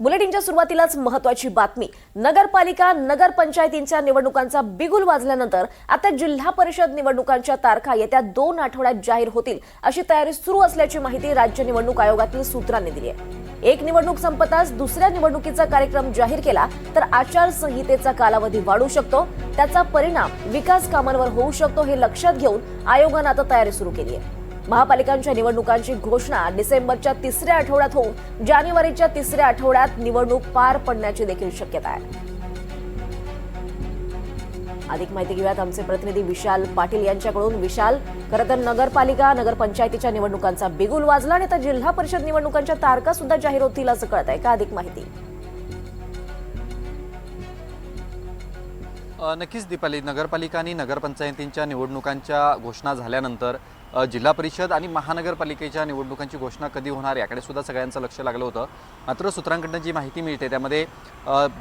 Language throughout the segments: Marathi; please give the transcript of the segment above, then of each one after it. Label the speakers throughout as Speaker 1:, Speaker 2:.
Speaker 1: बुलेटिनच्या सुरुवातीलाच महत्वाची बातमी. नगरपालिका नगरपंचायतींच्या निवडणुकांचा बिगुल वाजल्यानंतर आता जिल्हा परिषद निवडणुकांच्या तारखा येत्या दोन आठवड्यात जाहीर होतील अशी तयारी सुरू असल्याची माहिती राज्य निवडणूक आयोगातील सूत्रांनी दिली आहे. एक निवडणूक संपताच दुसऱ्या निवडणुकीचा कार्यक्रम जाहीर केला तर आचारसंहितेचा कालावधी वाढू शकतो. त्याचा परिणाम विकास कामांवर होऊ शकतो हे लक्षात घेऊन आयोगानं आता तयारी सुरू केली आहे. महापालिकांच्या निवडणुकांची घोषणा डिसेंबरच्या तिसऱ्या आठवड्यात होऊन जानेवारीच्या तिसऱ्या आठवड्यात निवडणूक पार पडण्याची देखील शक्यता आहे. अधिक माहिती घेऊयात आमचे प्रतिनिधी विशाल पाटील यांच्याकडून. विशाल खरं तर नगरपालिका नगरपंचायतीच्या निवडणुकांचा बिगुल वाजला आणि आता जिल्हा परिषद निवडणुकांच्या तारखा सुद्धा जाहीर होतील असं कळत आहे का अधिक माहिती?
Speaker 2: नक्कीच दीपाली नगरपालिका आणि नगरपंचायतींच्या निवडणुकांच्या घोषणा झाल्यानंतर जिल्हा परिषद आणि महानगरपालिकेच्या निवडणुकांची घोषणा कधी होणार याकडे सुद्धा सगळ्यांचं लक्ष लागलं होतं. मात्र सूत्रांकडनं जी माहिती मिळते त्यामध्ये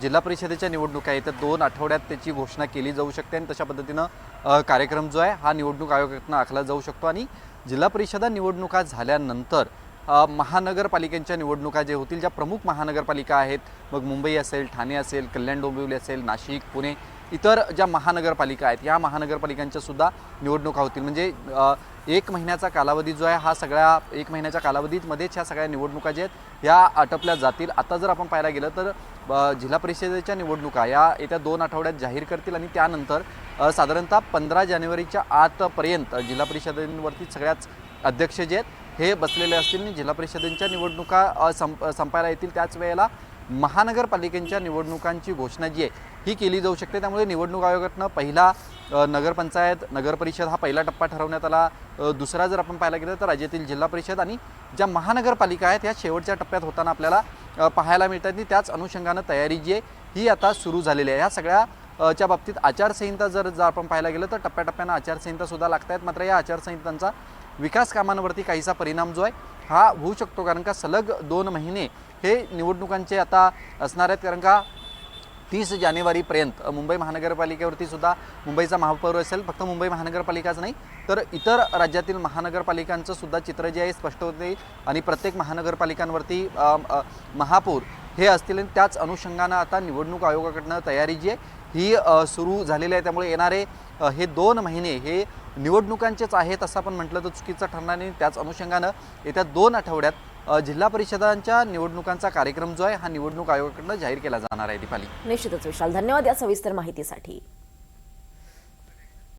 Speaker 2: जिल्हा परिषदेच्या निवडणुका आहेत तर दोन आठवड्यात त्याची घोषणा केली जाऊ शकते आणि तशा पद्धतीनं कार्यक्रम जो आहे हा निवडणूक आयोगाकडनं आखला जाऊ शकतो आणि जिल्हा परिषदा निवडणुका झाल्यानंतर महानगरपालिकांच्या निवडणुका जे होतील ज्या प्रमुख महानगरपालिका आहेत मग मुंबई असेल ठाणे असेल कल्याण डोंबिवली असेल नाशिक पुणे इतर ज्या महानगरपालिका आहेत या महानगरपालिकांच्या सुद्धा निवडणुका होतील. म्हणजे एक महिन्याचा कालावधी जो आहे हा सगळ्या एक महिन्याच्या कालावधीमध्येच ह्या सगळ्या निवडणुका ज्या आहेत ह्या आटपल्या जातील. आता जर आपण पाहायला गेलं तर जिल्हा परिषदेच्या निवडणुका या येत्या दोन आठवड्यात जाहीर करतील आणि त्यानंतर साधारणतः पंधरा जानेवारीच्या आतपर्यंत जिल्हा परिषदेवरती सगळ्याच अध्यक्ष जे आहेत हे बसलेले असतील आणि जिल्हा परिषदेच्या निवडणुका संप संपायला येतील त्याच वेळेला महानगरपालिकेच्या निवडणुकांची घोषणा जी आहे ही केली जाऊ शकते. त्यामुळे निवडणूक आयोगातनं पहिला नगरपंचायत नगरपरिषद हा पहिला टप्पा ठरवण्यात आला. दुसरा जर आपण पाहायला गेलं तर राज्यातील जिल्हा परिषद आणि ज्या महानगरपालिका आहेत ह्या शेवटच्या टप्प्यात होताना आपल्याला पाहायला मिळतात. आणि त्याच अनुषंगानं तयारी जी आहे ही आता सुरू झालेली आहे. ह्या सगळ्या च्या बाबतीत आचारसंहिता जर जर आपण पाहायला गेलं तर टप्प्याटप्प्यानं आचारसंहितासुद्धा लागत आहेत मात्र या आचारसंहितांचा विकास कामांवरती काहीसा परिणाम जो आहे हा होऊ शकतो कारण का सलग दोन महिने हे निवडणुकांचे आता असणार आहेत. कारण का तीस जानेवारीपर्यंत मुंबई महानगरपालिकेवरती सुद्धा मुंबईचा महापौर असेल फक्त मुंबई महानगरपालिकाच नाही तर इतर राज्यातील महानगरपालिकांचं सुद्धा चित्र जे आहे स्पष्ट होते आणि प्रत्येक महानगरपालिकांवरती महापौर हे असतील आणि त्याच अनुषंगानं आता निवडणूक आयोगाकडनं तयारी जी आहे ही सुरू झालेली आहे. त्यामुळे येणारे हे दोन महिने हे निवडणुकांचेच आहेत असं आपण म्हटलं तर चुकीचं ठरणार नाही. त्याच अनुषंगानं येत्या दोन आठवड्यात जिल्हा परिषदांच्या निवडणुकांचा कार्यक्रम जो आहे हा निवडणूक आयोगाकडनं जाहीर केला जाणार आहे दीपाली.
Speaker 1: निश्चितच विशाल. धन्यवाद या सविस्तर माहितीसाठी.